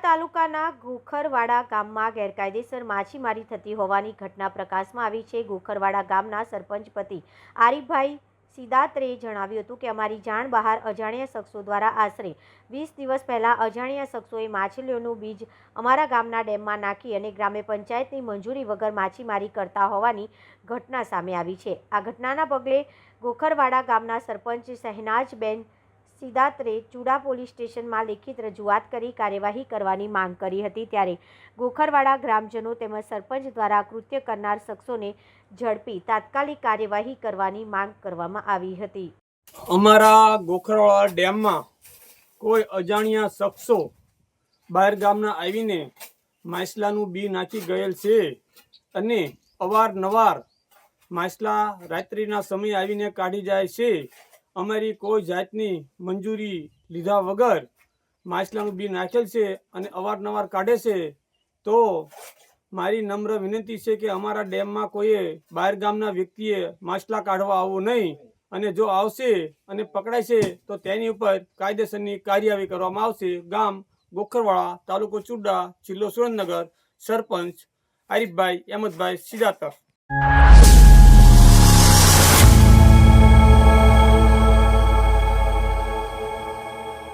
તાલુકાના ગોખરવાડા ગામમાં ગેરકાયદેસર માછીમારી થતી હોવાની ઘટના પ્રકાશમાં આવી છે. ગોખરવાડા ગામના સરપંચ પતિ આરીફભાઈ સિદાત્રેએ જણાવ્યું હતું કે, અમારી જાણ બહાર અજાણ્યા શખ્સો દ્વારા આશરે વીસ દિવસ પહેલાં અજાણ્યા શખ્સોએ માછલીઓનું બીજ અમારા ગામના ડેમમાં નાખી અને ગ્રામ્ય પંચાયતની મંજૂરી વગર માછીમારી કરતા હોવાની ઘટના સામે આવી છે. આ ઘટનાના પગલે ગોખરવાડા ગામના સરપંચ શહેનાજબેન સિદાત્રે ચુડા પોલીસ સ્ટેશનમાં લેખિત રજૂઆત કરી કાર્યવાહી કરવાની માંગ કરી હતી ત્યારે ગોખરવાડા ગ્રામજનો તેમજ સરપંચ દ્વારા કૃત્ય કરનાર શખ્સોને ઝડપી તાત્કાલિક કાર્યવાહી કરવાની માંગ કરવામાં આવી હતી. અમારા ગોખરવાડા ડેમમાં કોઈ અજાણ્યા શખ્સો બહાર ગામના આવીને માછલાનું બી નાખી ગયેલ છે અને અવારનવાર માછલા રાત્રિના સમયે આવીને કાઢી જાય છે અમારી કોઈ જાતની મંજૂરી લીધા વગર માછલાનું બી નાખેલ છે અને અવારનવાર કાઢે છે, તો મારી નમ્ર વિનંતી છે કે અમારા ડેમમાં કોઈએ બહાર ગામના વ્યક્તિએ માછલા કાઢવા આવવું નહીં અને જો આવશે અને પકડાય છે, તો તેની ઉપર કાયદેસરની કાર્યવાહી કરવામાં આવશે. ગામ ગોખરવાડા તાલુકો ચુડા જિલ્લો સુરેન્દ્રનગર, સરપંચ આરીફભાઈ, અહેમદભાઈ સિદાતર